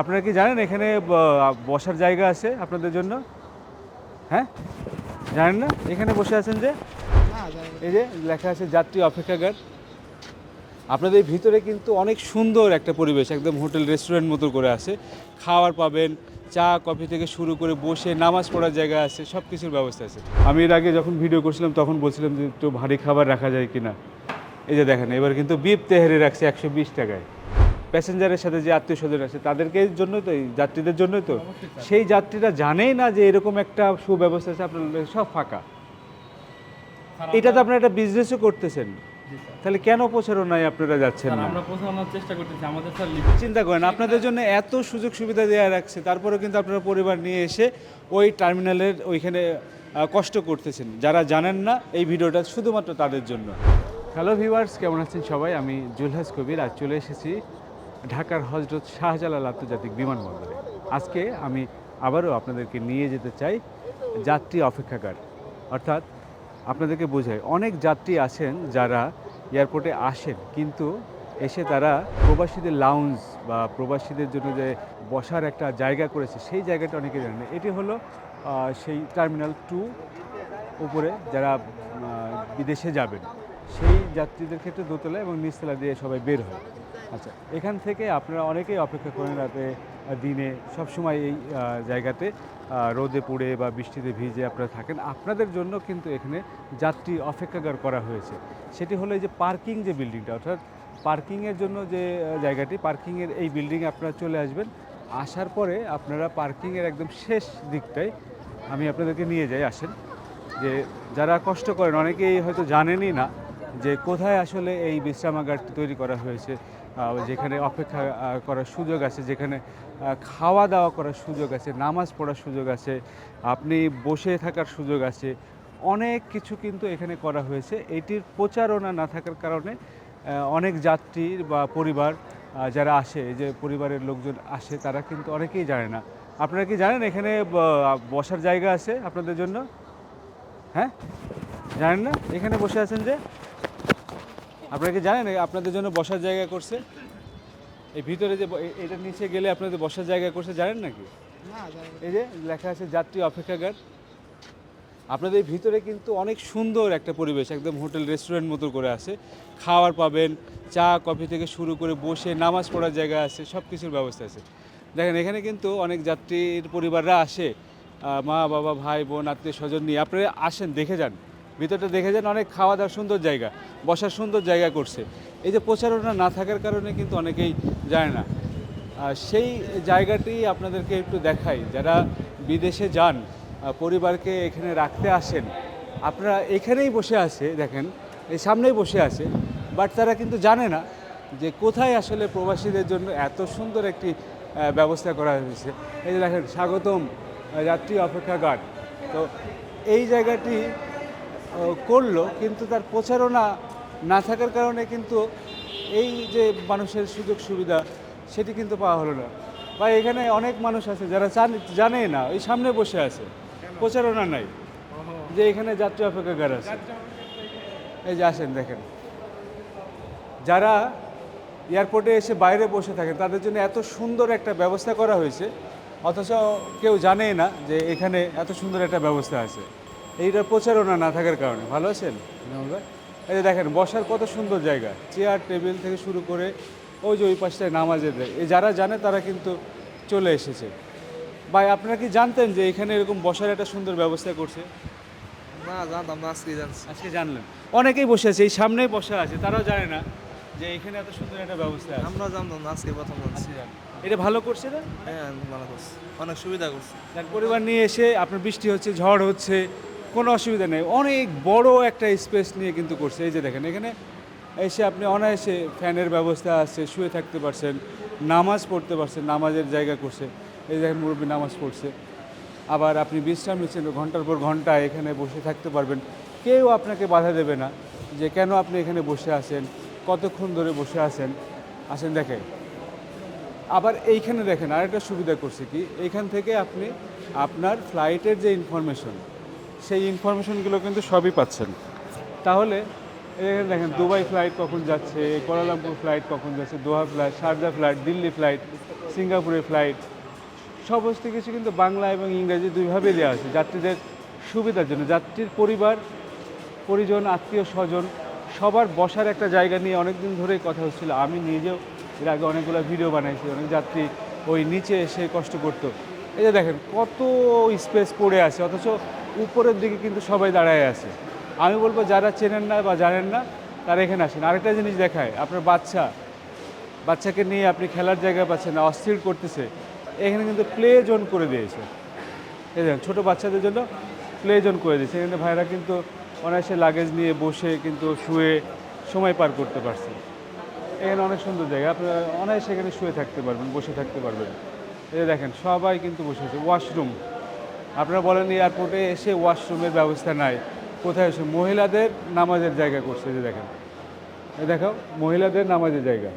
আপনারা কি জানেন এখানে বসার জায়গা আছে আপনাদের জন্য? হ্যাঁ? জানেন না? এখানে বসে আছেন যে? এই যে লেখা আছে যাত্রী অপেক্ষাগার। আপনাদের ভিতরে কিন্তু অনেক সুন্দর একটা পরিবেশ, একদম হোটেল, রেস্টুরেন্ট মতো করে আছে। খাওয়ার পাবেন, চা, কফি থেকে শুরু করে বসে নামাজ পড়ার জায়গা আছে সব কিছুর ব্যবস্থা আছে। আমি এর আগে যখন ভিডিও করছিলাম, তখন বলছিলাম যে একটু ভারী খাবার রাখা যায় কিনা। এই যে দেখেন, এবার কিন্তু বিপ তেহারি রাখছে একশো বিশ টাকায়। প্যাসেঞ্জারের সাথে যে আত্মীয় স্বজন আছে তাদেরকে জন্যই তো এই যাত্রীদের জন্যই তো। সেই যাত্রীরা জানেই না যে এরকম একটা সুব্যবস্থা আছে আপনার সব ফাঁকা। এটা তো আপনারা একটা বিজনেসও করতেছেন। তাহলে কেন প্রচারণায় আপনারা যাচ্ছেন না? আমরা পৌঁছানোর চেষ্টা করতেছি আমাদের স্যার চিন্তা করেন আপনাদের জন্য এত সুযোগ সুবিধা দেওয়া রাখছে তারপরেও কিন্তু আপনারা পরিবার নিয়ে এসে ওই টার্মিনালের ওইখানে কষ্ট করতেছেন। যারা জানেন না এই ভিডিওটা শুধুমাত্র তাদের জন্য। হ্যালো ভিউয়ার্স কেমন আছেন সবাই? আমি জুলহাস কবির আজ চলে এসেছি ঢাকার হজরত শাহজালাল আন্তর্জাতিক বিমানবন্দরে। আজকে আমি আবারও আপনাদেরকে নিয়ে যেতে চাই যাত্রী অপেক্ষাগার। অর্থাৎ আপনাদেরকে বোঝাই, অনেক যাত্রী আছেন যারা এয়ারপোর্টে আসেন, কিন্তু এসে তারা প্রবাসীদের লাউঞ্জ বা প্রবাসীদের জন্য যে বসার একটা জায়গা করেছে, সেই জায়গাটা অনেকে জানেন না। এটি হলো সেই টার্মিনাল টু উপরে যারা বিদেশে যাবেন। সেই যাত্রীদের ক্ষেত্রে দোতলা এবং নিচতলা দিয়ে সবাই বের হয়। আচ্ছা এখান থেকে আপনারা অনেকেই অপেক্ষা করেন রাতে দিনে, সবসময় এই জায়গাতে রোদে পুড়ে বা বৃষ্টিতে ভিজে আপনারা থাকেন। আপনাদের জন্য কিন্তু এখানে যাত্রী অপেক্ষাগার করা হয়েছে। সেটি হলো এই যে পার্কিং যে বিল্ডিংটা, অর্থাৎ পার্কিংয়ের জন্য যে জায়গাটি, পার্কিংয়ের এই বিল্ডিংয়ে আপনারা চলে আসবেন। আসার পরে আপনারা পার্কিংয়ের একদম শেষ দিকটায় আমি আপনাদেরকে নিয়ে যাই, আসেন। যে যারা কষ্ট করেন, অনেকেই হয়তো জানেনই না যে কোথায় আসলে এই বিশ্রামাগারটি তৈরি করা হয়েছে। যেখানে অপেক্ষা করার সুযোগ আছে, যেখানে খাওয়া দাওয়া করার সুযোগ আছে, নামাজ পড়ার সুযোগ আছে, আপনি বসে থাকার সুযোগ আছে, অনেক কিছু কিন্তু এখানে করা হয়েছে। এটির প্রচারণা না থাকার কারণে অনেক যাত্রীর বা পরিবার যারা আসে যে পরিবারের লোকজন আসে, তারা কিন্তু অনেকেই জানে না। আপনারা কি জানেন এখানে বসার জায়গা আছে আপনাদের জন্য? হ্যাঁ? জানেন না? এখানে বসে আছেন যে? আপনারা কি জানেন আপনাদের জন্য বসার জায়গা করছে? এই ভিতরে যে ব- এ- এটার নিচে গেলে আপনাদের বসার জায়গা করছে জানেন নাকি? এই যে লেখা আছে যাত্রী অপেক্ষাগার। আপনাদের ভিতরে কিন্তু অনেক সুন্দর একটা পরিবেশ একদম হোটেল রেস্টুরেন্ট মতো করে আছে। খাওয়ার পাবেন চা কফি থেকে শুরু করে বসে নামাজ পড়ার জায়গা আছে সব কিছুর ব্যবস্থা আছে। দেখেন এখানে কিন্তু অনেক যাত্রীর পরিবাররা আসে। মা বাবা ভাই বোন আত্মীয় স্বজন নিয়ে আপনারা আসেন দেখে যান। ভিতরটা দেখে যান, অনেক খাওয়া দাওয়ার সুন্দর জায়গা, বসার সুন্দর জায়গা করছে। এই যে প্রচারণা না থাকার কারণে কিন্তু অনেকেই জানে না। সেই জায়গাটি আপনাদেরকে একটু দেখাই, যারা বিদেশে যান পরিবারকে এখানে রাখতে আসেন, আপনারা এখানেই বসে আছে, দেখেন, এই সামনেই বসে আছে, বাট তারা কিন্তু জানে না যে কোথায় আসলে প্রবাসীদের জন্য এত সুন্দর একটি ব্যবস্থা করা হয়েছে। এই যে দেখেন, স্বাগতম যাত্রী অপেক্ষাগার তো এই জায়গাটি করল, কিন্তু তার প্রচারণা না থাকার কারণে কিন্তু এই যে মানুষের সুযোগ সুবিধা, সেটি কিন্তু পাওয়া হলো না। বা এখানে অনেক মানুষ আছে যারা জানে না ওই সামনে বসে আছে। প্রচারণা নাই। যে এখানে যাত্রী অপেক্ষাগার আছে। এই যে আসেন, দেখেন। যারা এয়ারপোর্টে এসে বাইরে বসে থাকেন তাদের জন্য এত সুন্দর একটা ব্যবস্থা করা হয়েছে। অথচ কেউ জানেই না যে এখানে এত সুন্দর একটা ব্যবস্থা আছে। এইটার প্রচারণা না থাকার কারণে। ভালো আছেন? আমরা এই যে দেখেন বসার কত সুন্দর জায়গা। চেয়ার টেবিল থেকে শুরু করে ওই যে ওই পাশটায় নামাজের দেয় এই যারা জানে তারা কিন্তু চলে এসেছে। ভাই আপনারা কি জানতেন যে এখানে এরকম বসার একটা সুন্দর ব্যবস্থা করছে? না জানতাম না আজকে জানছি। আজকে জানলেন। অনেকেই বসে আছে এই সামনেই বসা আছে তারাও জানে না যে এখানে এত সুন্দর একটা ব্যবস্থা আছে। আমরা জানতাম না আজকে প্রথম জানছি। এটা ভালো করছে না হ্যাঁ ভালো করছে। অনেক সুবিধা করছে। পরিবার নিয়ে এসে আপনার বৃষ্টি হচ্ছে ঝড় হচ্ছে কোনো অসুবিধা নেই। অনেক বড় একটা স্পেস নিয়ে কিন্তু করছে। এই যে দেখেন, এখানে এসে আপনি অনায়াসে ফ্যানের ব্যবস্থা আছে, শুয়ে থাকতে পারছেন, নামাজ পড়তে পারছেন, নামাজের জায়গা করছে। এই দেখেন মুরব্বী নামাজ পড়ছে। আবার আপনি বিশ্রাম নিচ্ছেন, ঘণ্টার পর ঘণ্টা এখানে বসে থাকতে পারবেন। কেউ আপনাকে বাধা দেবে না যে কেন আপনি এখানে বসে আছেন, কতক্ষণ ধরে বসে আছেন। আসেন দেখেন। আবার এইখানে দেখেন, আরেকটা সুবিধা করছে কি? এইখান থেকে আপনি আপনার ফ্লাইটের যে ইনফরমেশন সেই ইনফরমেশনগুলো কিন্তু সবই পাচ্ছেন। তাহলে এখানে দেখেন, দুবাই ফ্লাইট কখন যাচ্ছে, কোয়ালালামপুর ফ্লাইট কখন যাচ্ছে, Doha flight Sharjah flight Delhi flight সিঙ্গাপুরের ফ্লাইট সমস্ত কিছু কিন্তু বাংলা এবং ইংরেজি দুইভাবে দেওয়া আছে। যাত্রীদের সুবিধার জন্য, যাত্রীর পরিবার, পরিজন, আত্মীয়, স্বজন, সবার বসার একটা জায়গা নিয়ে অনেক দিন ধরেই কথা হচ্ছিল। আমি নিজেও এর আগে অনেকগুলো ভিডিও বানাইছি, অনেক যাত্রী ওই নিচে এসে কষ্ট করতো। এই যে দেখেন, কত স্পেস পড়ে আছে, অথচ উপরের দিকে কিন্তু সবাই দাঁড়ায় আছে। আমি বলব, যারা চেনেন না বা জানেন না, তারা এখানে আসেন। আরেকটা জিনিস দেখায়, আপনার বাচ্চা, বাচ্চাকে নিয়ে আপনি খেলার জায়গা পাচ্ছেন না, অস্থির করতেছে। এখানে কিন্তু প্লে জোন করে দিয়েছে। এই দেখেন, ছোটো বাচ্চাদের জন্য প্লে জোন করে দিয়েছে। এখানে ভাইরা কিন্তু অনায়াসে লাগেজ নিয়ে বসে কিন্তু শুয়ে সময় পার করতে পারছে। এখানে অনেক সুন্দর জায়গা। আপনারা অনায়াসে এখানে শুয়ে থাকতে পারবেন, বসে থাকতে পারবেন। এই দেখেন, সবাই কিন্তু বসে আছে। ওয়াশরুম আপনারা বলেন এয়ারপোর্টে এসে ওয়াশরুমের ব্যবস্থা নাই। কোথায় এসে? মহিলাদের নামাজের জায়গা করছে যে দেখেন। এই দেখো, মহিলাদের নামাজের জায়গা।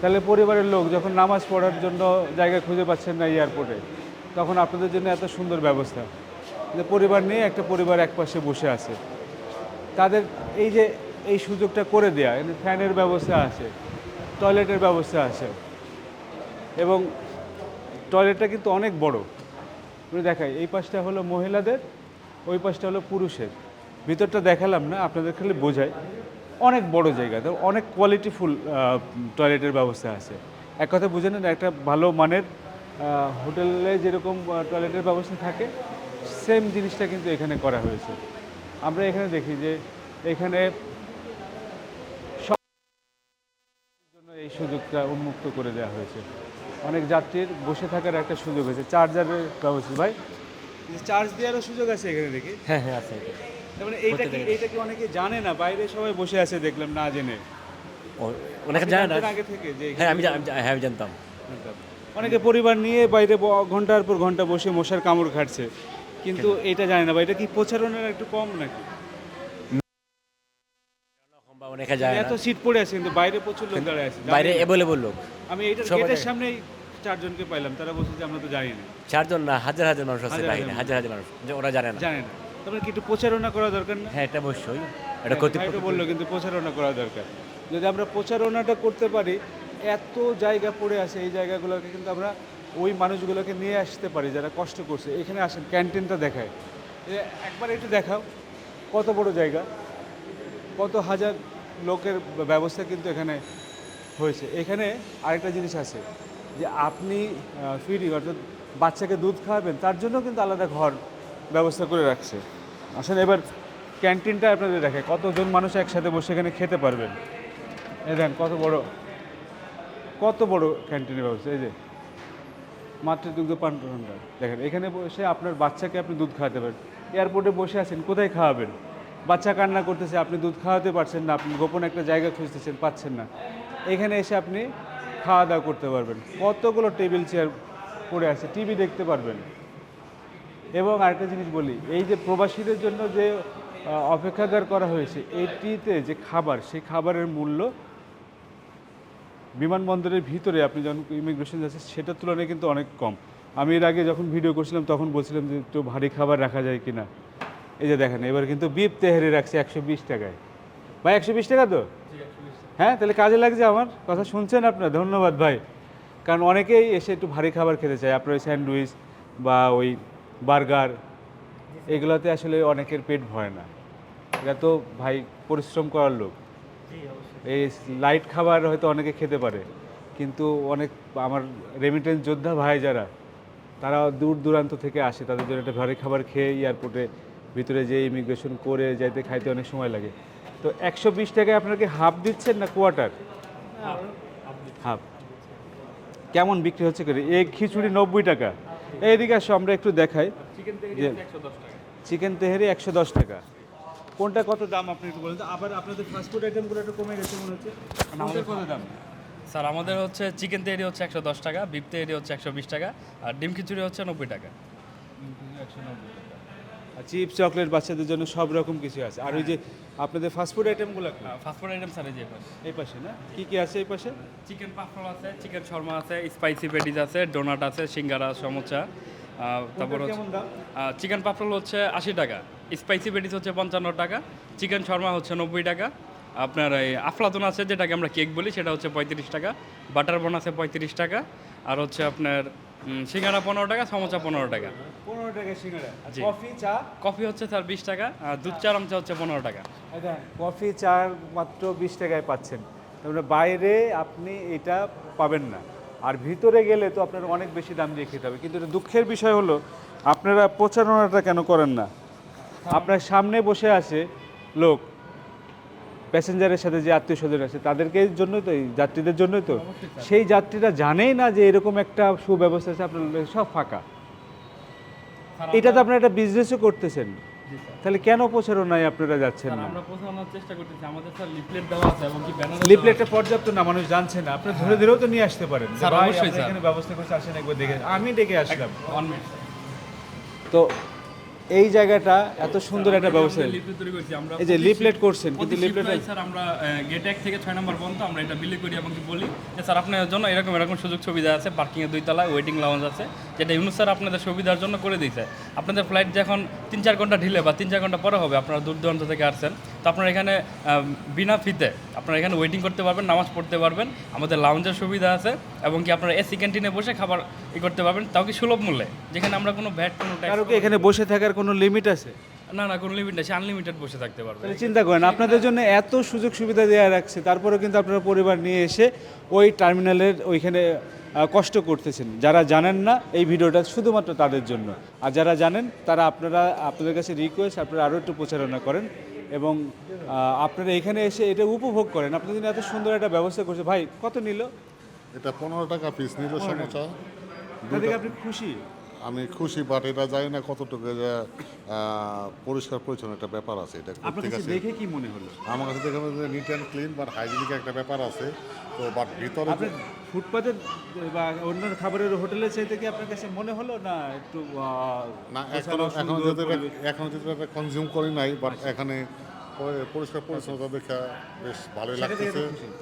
তাহলে পরিবারের লোক যখন নামাজ পড়ার জন্য জায়গা খুঁজে পাচ্ছেন না এয়ারপোর্টে তখন আপনাদের জন্য এত সুন্দর ব্যবস্থা। যে পরিবার নিয়ে একটা পরিবার এক পাশে বসে আছে। তাদের এই যে, এই সুযোগটা করে দেয়া ফ্যানের ব্যবস্থা আছে, টয়লেটের ব্যবস্থা আছে। এবং টয়লেটটা কিন্তু অনেক বড়। দেখাই। এই পাশটা হলো মহিলাদের, ওই পাশটা হলো পুরুষের। ভিতরটা দেখালাম না, আপনাদের খালি বোঝায় অনেক বড় জায়গা অনেক কোয়ালিটিফুল টয়লেটের ব্যবস্থা আছে। এক কথা বুঝে নেন, একটা ভালো মানের হোটেলে যেরকম টয়লেটের ব্যবস্থা থাকে সেম জিনিসটা কিন্তু এখানে করা হয়েছে। আমরা এখানে দেখি যে এখানে সব জন্য এই সুযোগটা উন্মুক্ত করে দেওয়া হয়েছে। অনেক যাত্রীর বসে থাকার একটা সুযোগ হয়েছে। চার্জারের ব্যবস্থা ভাই? চার্জ দেওয়ারও সুযোগ আছে এখানে দেখি হ্যাঁ হ্যাঁ আছে। তার মানে এইটা কি এইটা কি অনেকে জানে না? বাইরে সবাই বসে আছে দেখলাম না জেনে। অনেকে জানে না। আগে থেকে যে হ্যাঁ আমি হ্যাঁ আমি জানতাম। অনেকে পরিবার নিয়ে বাইরে ঘণ্টার পর ঘণ্টা বসে মশার কামড় খাটছে কিন্তু এটা জানে না বা এটা কি প্রচারণের একটু কম নাকি? অনেকে যায় এত সিট পড়ে আছে কিন্তু বাইরে প্রচুর লোক দাঁড়ায় আছে। বাইরে। অ্যাভেলেবল লোক। আমি এইটা গেটের। সামনেই চারজনকে পাইলাম তারা বলছে যে আমরা তো জানি না। চারজন না হাজার হাজার মানুষ আছে হাজার হাজার হাজার হাজার মানুষ যে ওরা জানে না। জানে না। তারপরে কি একটু প্রচারণা করা দরকার না? হ্যাঁ এটা অবশ্যই। এটা তো কর্তৃপক্ষ বলল কিন্তু প্রচারণা করা দরকার। যদি আমরা প্রচারণাটা করতে পারি এত জায়গা পড়ে আছে এই জায়গাগুলোকে কিন্তু আমরা ওই মানুষগুলোকে নিয়ে আসতে পারি যারা কষ্ট করছে। এখানে আসেন ক্যান্টিনটা দেখায়। একবার একটু দেখাও কত বড় জায়গা? কত হাজার লোকের ব্যবস্থা কিন্তু এখানে হয়েছে। এখানে আরেকটা জিনিস আছে। যে আপনি ফ্রি অর্থাৎ বাচ্চাকে দুধ খাওয়াবেন, তার জন্য কিন্তু আলাদা ঘর ব্যবস্থা করে রাখছে। আসলে এবার ক্যান্টিনটা আপনাদের দেখে, কতজন মানুষ একসাথে বসে এখানে খেতে পারবেন? এই দেখেন কত বড় কত বড় ক্যান্টিনের ব্যবস্থা, এই যে। মাতৃদুগ্ধ পান ভাণ্ডার দেখেন, এখানে বসে আপনার বাচ্চাকে আপনি দুধ খাওয়াতে পারেন। এয়ারপোর্টে বসে আছেন, কোথায় খাওয়াবেন? বাচ্চা কান্না করতেছে, আপনি দুধ খাওয়াতে পারছেন না, আপনি গোপন একটা জায়গা খুঁজতেছেন, পাচ্ছেন না। এখানে এসে আপনি খাওয়া দাওয়া করতে পারবেন। কতগুলো টেবিল চেয়ার পড়ে আছে টিভি দেখতে পারবেন। এবং আরেকটা জিনিস বলি এই যে প্রবাসীদের জন্য যে আহ, অপেক্ষাগার করা হয়েছে এটিতে যে খাবার সেই খাবারের মূল্য বিমানবন্দরের ভিতরে আপনি যখন ইমিগ্রেশন যাচ্ছে সেটার তুলনায় কিন্তু অনেক কম। আমি এর আগে যখন ভিডিও করছিলাম তখন বলছিলাম যে একটু ভারী খাবার রাখা যায় কিনা? এই যে দেখেন এবার কিন্তু বিপ তেহারি রাখছে একশো বিশ টাকায়। ভাই একশো বিশ টাকা তো? হ্যাঁ তাহলে কাজে লাগছে আমার। কথা শুনছেন আপনার? ধন্যবাদ ভাই। কারণ অনেকেই এসে একটু ভারী খাবার খেতে চায়। আপনার ওই স্যান্ডউইচ বা ওই বার্গার এগুলোতে আসলে অনেকের পেট ভরে না। এটা তো ভাই পরিশ্রম করার লোক। এই লাইট খাবার হয়তো অনেকে খেতে পারে। কিন্তু অনেক আমার রেমিটেন্স যোদ্ধা ভাই যারা তারা দূর দূরান্ত থেকে আসে। তাদের জন্য একটা ভারী খাবার খেয়ে এয়ারপোর্টে ভিতরে যে ইমিগ্রেশন করে যাইতে খাইতে অনেক সময় লাগে। তো একশো বিশ টাকায় আপনাকে হাফ দিচ্ছেন না কোয়ার্টার? হাফ। কেমন বিক্রি হচ্ছে করে? এই খিচুড়ি নব্বই টাকা। এইদিকে আসো আমরা একটু দেখাই। চিকেন যে একশো টাকা। চিকেন তেহারি একশো দশ টাকা। কোনটা কত দাম আপনি একটু বলেন আবার আপনাদের ফাস্টফুড আইটেমগুলো একটু কমে গেছে মনে হচ্ছে। আমাদের কত দাম? স্যার আমাদের হচ্ছে চিকেন তেহারি হচ্ছে একশো দশ টাকা বিফ তেহারি হচ্ছে একশো বিশ টাকা আর ডিম খিচুড়ি হচ্ছে নব্বই টাকা। আর চিপস চকলেট বাচ্চাদের জন্য সব রকম কিছু আছে। আর ওই যে আপনাদের ফাস্টফুড আইটেমগুলো ফাস্টফুড আইটেম স্যার এই পাশে। এই পাশে না? কি কি আছে এই পাশে? চিকেন পাফরল আছে চিকেন শর্মা আছে স্পাইসি পেটিস আছে ডোনাট আছে সিঙ্গারা সমোচা আহ, তারপর হচ্ছে চিকেন পাফরল হচ্ছে আশি টাকা স্পাইসি পেটিস হচ্ছে পঞ্চান্ন টাকা চিকেন শর্মা হচ্ছে নব্বই টাকা। আপনার এই আফলাতুন আছে যেটাকে আমরা কেক বলি সেটা হচ্ছে পঁয়ত্রিশ টাকা বাটার বন আছে পঁয়ত্রিশ টাকা আর হচ্ছে আপনার সিঙ্গারা পনেরো টাকা সমোসা পনেরো টাকা। পনেরো টাকা সিঙ্গারা। কফি চা? কফি হচ্ছে স্যার বিশ টাকা আর দুধ চা রমচা হচ্ছে পনেরো টাকা। কফি চা মাত্র বিশ টাকায় পাচ্ছেন। তারপরে বাইরে আপনি এটা পাবেন না। আর ভিতরে গেলে তো আপনার অনেক বেশি দাম দিয়ে খেতে হবে। কিন্তু এটা দুঃখের বিষয় হলো আপনারা প্রচারণাটা কেন করেন না? আপনার সামনে বসে আছে লোক প্যাসেঞ্জারের সাথে যে আত্মীয় স্বজন আছে তাদেরকে জন্যই তো এই যাত্রীদের জন্যই তো। সেই যাত্রীরা জানেই না যে এরকম একটা সুব্যবস্থা আছে আপনার সব ফাঁকা। এটা তো আপনারা একটা বিজনেসও করতেছেন। তাহলে কেন প্রচারণায় আপনারা যাচ্ছেন না? আমরা পৌঁছানোর চেষ্টা করতেছি। আমাদের স্যার লিফলেট দেওয়া আছে এবং কি ব্যানার লিফলেটটা পর্যাপ্ত না মানুষ জানছে না। আপনি ধরে ধরেও তো নিয়ে আসতে পারেন। স্যার, অবশ্যই। এখানে ব্যবস্থা করছে আসেন একবার দেখে আমি ডেকে আসলাম। ওয়ান মিনিট তো এই জায়গাটা এত সুন্দর একটা ব্যবস্থা এই যে লিফলেট করছেন, কিন্তু লিফলেট স্যার আমরা গেট এক থেকে ছয় নম্বর পর্যন্ত আমরা এটা বিলি করি এবং কি বলি যে স্যার আপনাদের জন্য এরকম এরকম সুযোগ সুবিধা আছে পার্কিং এর দুই তলায় ওয়েটিং লাউঞ্জ আছে যেটা ইউনুস স্যার আপনাদের সুবিধার জন্য করে দিয়েছে। আপনাদের ফ্লাইট যখন তিন চার ঘণ্টা ঢিলে বা তিন চার ঘণ্টা পরে হবে আপনারা দূর দূরান্ত থেকে আসছেন। তো আপনারা এখানে বিনা ফিতে আপনারা এখানে ওয়েটিং করতে পারবেন নামাজ পড়তে পারবেন আমাদের লাউঞ্জের সুবিধা আছে এবং কি আপনারা এসি ক্যান্টিনে বসে খাবার ই করতে পারবেন তাও কি সুলভ মূল্যে? যেখানে আমরা কোনো ভ্যাট কোনো ট্যাক্স এখানে বসে থাকার কোনো লিমিট আছে? না না কোনো লিমিট নেই আনলিমিটেড বসে থাকতে পারবে। চিন্তা করেন আপনাদের জন্য এত সুযোগ সুবিধা দেওয়া রাখছে তারপরেও কিন্তু আপনারা পরিবার নিয়ে এসে ওই টার্মিনালের ওইখানে কষ্ট করতেছেন। যারা জানেন না এই ভিডিওটা শুধুমাত্র তাদের জন্য। আর যারা জানেন তারা আপনারা আপনাদের কাছে রিকোয়েস্ট আপনারা আরও একটু প্রচারণা করেন। এবং আপনারা এখানে এসে এটা উপভোগ করেন। আপনাদের জন্য এত সুন্দর একটা ব্যবস্থা করছে ভাই কত নিল? এটা পনেরো টাকা পিস নিল সমোসা তাদেরকে আপনি খুশি? আমি খুশি বাট এটা জানি না কতটুকু পরিষ্কার পরিচ্ছন্ন একটা ব্যাপার আছে। এটা আপনার ঠিক আছে। দেখে কি মনে হলো? আমার কাছে দেখে neat and clean but hygienic একটা ব্যাপার আছে। তো বাট ভিতরে ফুটপাতের বা অন্য খাবারের হোটেলের চাইতে কি আপনার কাছে মনে হলো না একটু না এখনও এখন যদি এখন এটা কনজিউম করি নাই বাট এখানে পরিষ্কার পরিচ্ছন্নতা দেখা বেশ ভালোই লাগতেছে।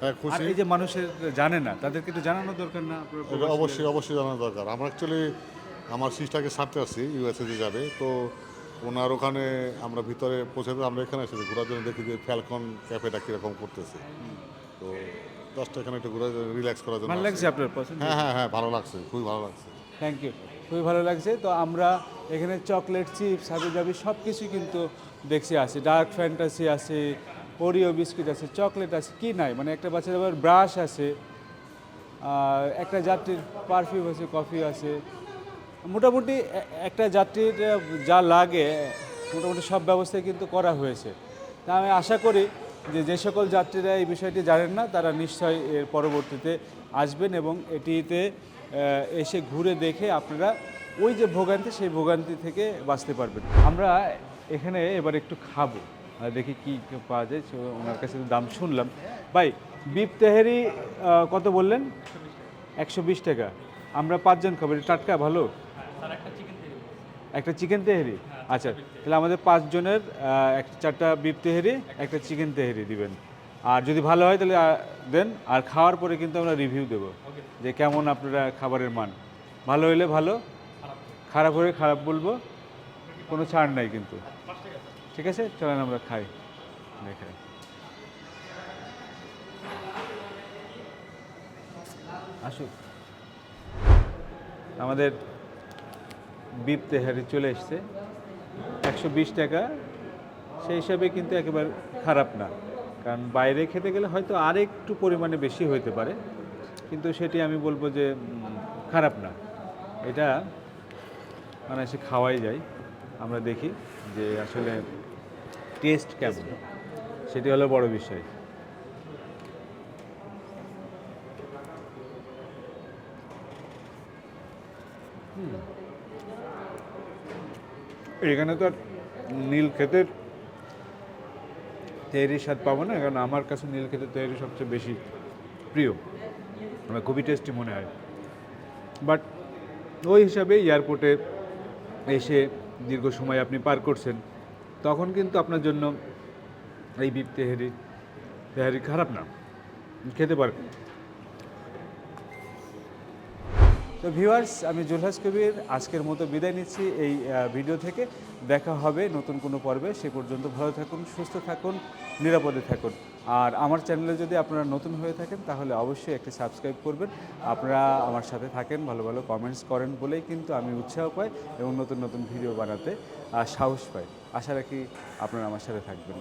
হ্যাঁ খুশি। এই যে মানুষের জানে না তাদেরকে একটু জানানো দরকার না? অবশ্যই অবশ্যই জানা দরকার। আমরা অ্যাকচুয়ালি আমার সিস্টারকে ছাড়তে আসছি ইউএসএ যে যাবে তো ওনার ওখানে আমরা ভিতরে পৌঁছাতে আমরা এখানে এসেছি ঘোরার জন্য দেখি যে ফ্যালকন ক্যাফেটা কীরকম করতেছে। তো জাস্ট এখানে একটু ঘুরে রিল্যাক্স করার জন্য ভালো লাগছে আপনার পছন্দ? হ্যাঁ হ্যাঁ হ্যাঁ ভালো লাগছে খুবই ভালো লাগছে। থ্যাংক ইউ খুবই ভালো লাগছে। তো আমরা এখানে চকলেট চিপস হাবি জাবি সব কিছুই কিন্তু দেখছি আছে ডার্ক ফ্যান্টাসি আছে ওরিও বিস্কিট আছে চকলেট আছে কি নাই? মানে একটা বাচ্চার আবার ব্রাশ আছে আর একটা যাত্রীর পারফিউম আছে কফি আছে। মোটামুটি একটা যাত্রীর যা লাগে মোটামুটি সব ব্যবস্থাই কিন্তু করা হয়েছে। তা আমি আশা করি যে যে সকল যাত্রীরা এই বিষয়টি জানেন না, তারা নিশ্চয়ই এর পরবর্তীতে আসবেন এবং এটিতে এসে ঘুরে দেখে আপনারা ওই যে ভোগান্তি, সেই ভোগান্তি থেকে বাঁচতে পারবেন। আমরা এখানে এবার একটু খাব। দেখি কি পাওয়া যায়, সো ওনার কাছে দাম শুনলাম। ভাই বিপ তেহারি কত বললেন? একশো বিশ টাকা। আমরা পাঁচজন খাব টাটকা, ভালো? একটা চিকেন তেহেরি? আচ্ছা তাহলে আমাদের পাঁচজনের আহ, এক চারটা বিপ তেহেরি একটা চিকেন তেহেরি দিবেন। আর যদি ভালো হয় তাহলে দেন আর খাওয়ার পরে কিন্তু আমরা রিভিউ দেবো যে কেমন আপনারা খাবারের মান। ভালো হলে ভালো খারাপ হলে খারাপ বলব কোনো ছাড় নাই কিন্তু। ঠিক আছে? চলেন আমরা খাই দেখে আসুক। আমাদের বিপ তেহারি চলে এসছে। একশো বিশ টাকা, সেই হিসাবে কিন্তু একেবারে খারাপ না। কারণ বাইরে খেতে গেলে হয়তো আরেকটু পরিমাণে বেশি হইতে পারে, কিন্তু সেটি আমি বলব যে খারাপ না। এটা মানে সে খাওয়াই যায়। আমরা দেখি যে আসলে টেস্ট কেমন। সেটি হলো বড় বিষয়। এখানে তো আর নীল ক্ষেতের তৈরি স্বাদ পাবো না, কারণ আমার কাছে নীল ক্ষেতের তৈরি সবচেয়ে বেশি প্রিয়। আমার খুবই টেস্টি মনে হয়। বাট ওই হিসাবে এয়ারপোর্টে এসে দীর্ঘ সময় আপনি পার করছেন, তখন কিন্তু আপনার জন্য এই বিপ তেহারি তেহারি খারাপ না। খেতে পারেন। তো ভিউয়ার্স, আমি জুলহাস কবির আজকের মতো বিদায় নিচ্ছি এই ভিডিও থেকে। দেখা হবে নতুন কোনো পর্বে। সে পর্যন্ত ভালো থাকুন, সুস্থ থাকুন, নিরাপদে থাকুন। আর আমার চ্যানেলে যদি আপনারা নতুন হয়ে থাকেন, তাহলে অবশ্যই একটি সাবস্ক্রাইব করবেন। আপনারা আমার সাথে থাকেন, ভালো ভালো কমেন্টস করেন বলেই কিন্তু আমি উৎসাহ পাই এবং নতুন নতুন ভিডিও বানাতে সাহস পাই। আশা রাখি আপনারা আমার সাথে থাকবেন।